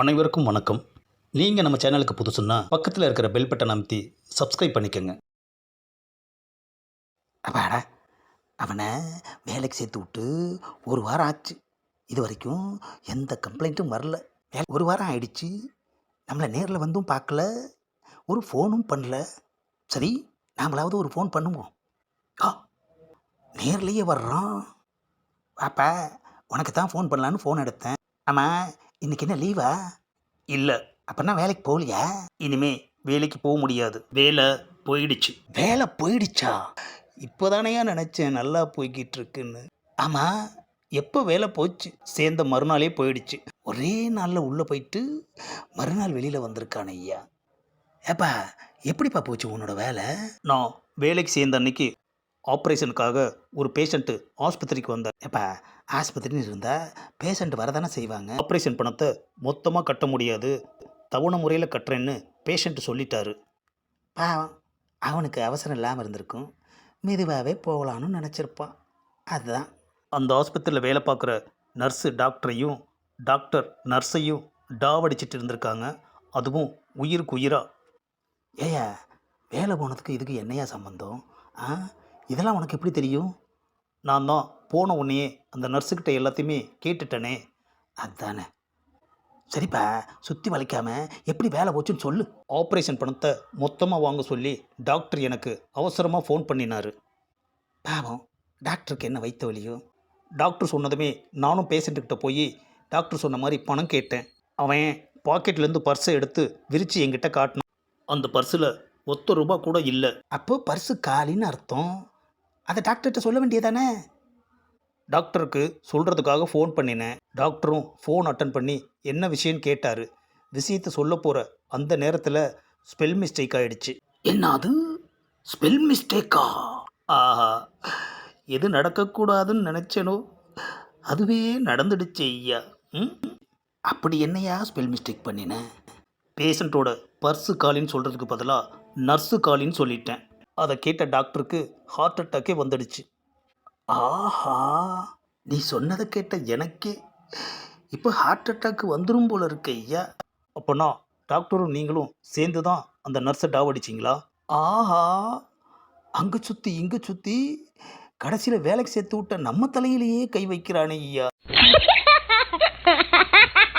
அனைவருக்கும் வணக்கம். நீங்கள் நம்ம சேனலுக்கு புதுசுன்னா பக்கத்தில் இருக்கிற பெல் பட்டன் அமைத்தி சப்ஸ்கிரைப் பண்ணிக்கோங்க. அப்பாடா அவனை வேலைக்கு சேர்த்து விட்டு ஒரு வாரம் ஆச்சு. இது வரைக்கும் எந்த கம்ப்ளைண்ட்டும் வரல. வேலை ஒரு வாரம் ஆயிடுச்சு. நம்மளை நேரில் வந்தும் பார்க்கல. ஒரு ஃபோனும் பண்ணல. சரி நாமளாவது ஒரு ஃபோன் பண்ணுவோம். ஆ நேர்லேயே வர்றோம் பாப்பா உனக்கு தான் ஃபோன் பண்ணலான்னு ஃபோன் எடுத்தேன். ஆமாம் இன்னைக்கு என்ன லீவா இல்லை. அப்போனா வேலைக்கு போகலையா? இனிமே வேலைக்கு போக முடியாது. வேலை போயிடுச்சு. வேலை போயிடுச்சா? இப்போதானையா நினச்சேன் நல்லா போய்கிட்டு இருக்குன்னு ஆமாம் எப்போ வேலை போச்சு? சேர்ந்த மறுநாளே போயிடுச்சு. ஒரே நாளில் உள்ளே போயிட்டு மறுநாள் வெளியில் வந்திருக்கான ஐயா. ஏப்பா எப்படிப்பா போச்சு உன்னோட வேலை? நான் வேலைக்கு சேர்ந்த அன்னைக்கு ஆப்ரேஷனுக்காக ஒரு பேஷண்ட்டு ஆஸ்பத்திரிக்கு வந்தார். எப்போ ஆஸ்பத்திரின்னு இருந்தால் பேஷண்ட் வரதானே செய்வாங்க. ஆப்ரேஷன் பணத்தை மொத்தமாக கட்ட முடியாது. தவணை முறையில் கட்டுறேன்னு பேஷண்ட்டு சொல்லிட்டாரு. பாவம் அவனுக்கு அவசரம் இல்லாமல் இருந்திருக்கும். மெதுவாகவே போகலான்னு நினச்சிருப்பான். அதுதான். அந்த ஆஸ்பத்திரியில் வேலை பார்க்குற நர்ஸு டாக்டரையும் டாக்டர் நர்ஸையும் டாவடிச்சிட்டு இருந்திருக்காங்க. அதுவும் உயிருக்கு உயிராக ஏயா வேலை போனதுக்கு இதுக்கு என்னையா சம்மந்தம் ஆ? இதெல்லாம் உனக்கு எப்படி தெரியும்? நான் தான் போன உடனே அந்த நர்ஸுக்கிட்ட எல்லாத்தையுமே கேட்டுட்டனே. அதானே. சரிப்பா சுற்றி வலிக்காமல் எப்படி வேலை போச்சுன்னு சொல்லு. ஆப்ரேஷன் பணத்தை மொத்தமாக வாங்க சொல்லி டாக்டர் எனக்கு அவசரமாக ஃபோன் பண்ணினார். பாவம் டாக்டருக்கு என்ன வைத்த வழியோ டாக்டர் சொன்னதுமே நானும் பேஷண்ட்டுக்கிட்ட போய் டாக்டர் சொன்ன மாதிரி பணம் கேட்டேன். அவன் பாக்கெட்லேருந்து பர்ஸை எடுத்து விரித்து என்கிட்ட காட்டினான். அந்த பர்ஸில் ஒத்த ரூபா கூட இல்லை. அப்போ பர்ஸு காலின்னு அர்த்தம்? அதை டாக்டர்கிட்ட சொல்ல வேண்டியதானே டாக்டருக்கு சொல்கிறதுக்காக ஃபோன் பண்ணினேன் டாக்டரும் ஃபோன் அட்டன் பண்ணி என்ன விஷயம்னு கேட்டார். விஷயத்தை சொல்ல போகிற அந்த நேரத்தில் ஸ்பெல் மிஸ்டேக் ஆயிடுச்சு. என்னது? ஸ்பெல் மிஸ்டேக்கா ஆஹா. எது நடக்கக்கூடாதுன்னு நினச்சேனோ? அதுவே நடந்துடுச்சு ஐயா. ம்? அப்படி என்னையா ஸ்பெல் மிஸ்டேக் பண்ணினேன் பேஷண்ட்டோட பர்ஸு காலின்னு சொல்கிறதுக்கு பதிலாக நர்ஸு காலின்னு சொல்லிட்டேன். அதை கேட்ட டாக்டருக்கு ஹார்ட் அட்டாக்கே வந்துடுச்சு. ஆஹா நீ சொன்னதை கேட்ட எனக்கே இப்போ ஹார்ட் அட்டாக் வந்துடும் போல இருக்கு ஐயா. அப்போனா டாக்டரும் நீங்களும் சேர்ந்து தான் அந்த நர்ஸை டாவடிச்சிங்களா ஆஹா அங்கே சுற்றி இங்கே சுற்றி கடைசியில் வேலைக்கு சேர்த்து விட்ட நம்ம தலையிலேயே கை வைக்கிறானே ஐயா.